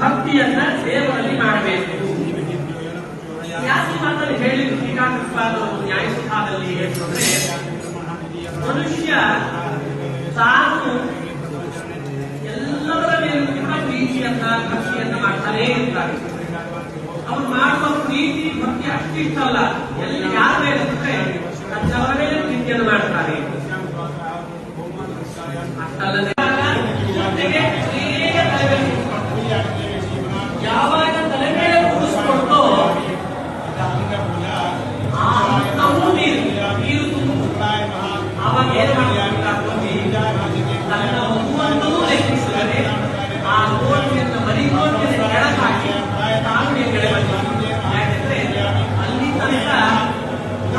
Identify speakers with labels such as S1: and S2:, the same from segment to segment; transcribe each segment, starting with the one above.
S1: ಭಕ್ತಿಯನ್ನ ದೇವರಲ್ಲಿ ಮಾಡಬೇಕು. ಯಾಕೆ ಮಾತಲ್ಲಿ ಹೇಳಿದ್ರು ಶ್ರೀಕಾಂತಪಾದರು ನ್ಯಾಯಸುಖಾದಲ್ಲಿ ಹೇಳಿದ್ರೆ ಮನುಷ್ಯ ತಾನು ಎಲ್ಲದರ ಮೇಲೆ ಕೂಡ ಪ್ರೀತಿಯನ್ನ, ಭಕ್ತಿಯನ್ನ ಮಾಡ್ತಾನೇ ಇರ್ತಾರೆ ಅವ್ರು ಮಾಡುವ ಪ್ರೀತಿ, ಭಕ್ತಿ ಅಷ್ಟಿಷ್ಟಲ್ಲ ಎಲ್ಲಿ ಯಾರ ಮೇಲೆ ಅಂದ್ರೆ ತನ್ನವರ ಮೇಲೆ ಪ್ರೀತಿಯನ್ನು ಮಾಡ್ತಾರೆ ಅಷ್ಟಲ್ಲದೆ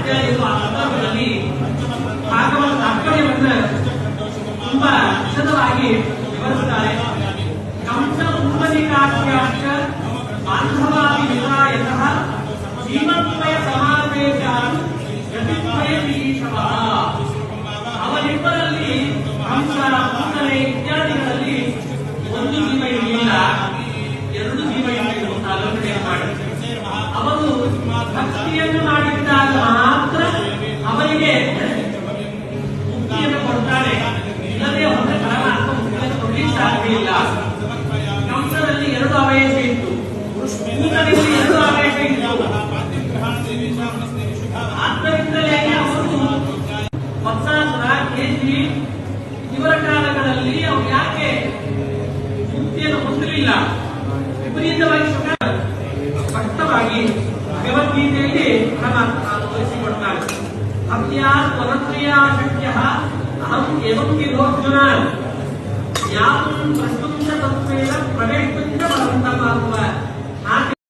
S1: ಆಚಾರ್ಯರು ಆ ತುಂಬಾ ವಿಶದವಾಗಿ ವಿವರಿಸುತ್ತಾರೆ ಕಂಸ ಉಪನಿಕಾಶ್ಯಾಶ್ಚ ಬಾಂಧವಾದಿ ವಿಧಾಯತಃ ಜೀವನ್ಮಯ ಸಮಾವೇಶ ಗತಿದ್ವಯ ಈಶವಃ ಅವರಿಬ್ಬರಲ್ಲಿ ಕಂಸ ಕೂಡಲೇ ಇತ್ಯಾದಿಗಳಲ್ಲಿ ಒಂದು ಜೀವ ಇರಲಿಲ್ಲ. ಎರಡು ಜೀವ ಇರಲಿಲ್ಲ ಆಲೋಚನೆ ಅವರು ಭಕ್ತಿಯನ್ನು ಆದ್ದರಿಂದಲೇ ಅವರು ಇವರ ಕಾಲಗಳಲ್ಲಿ ಅವರು ಯಾಕೆ ಮುಕ್ತಿಯನ್ನು ಹೊಂದಲಿಲ್ಲ? ಸ್ಪಷ್ಟವಾಗಿ ಭಗವದ್ಗೀತೆಯಲ್ಲಿ ಪರಮಾತ್ಮ ತೋರಿಸಿಕೊಡ್ತಾನೆ ಭಕ್ತಿಯಾ ತ್ವರತ್ರಿಯಾ ಶಕ್ಯ ಅಹಂ ಏವಂ ವಿಧೋರ್ಜುನ ಯಾವಂ ಪ್ರಸ್ತುತ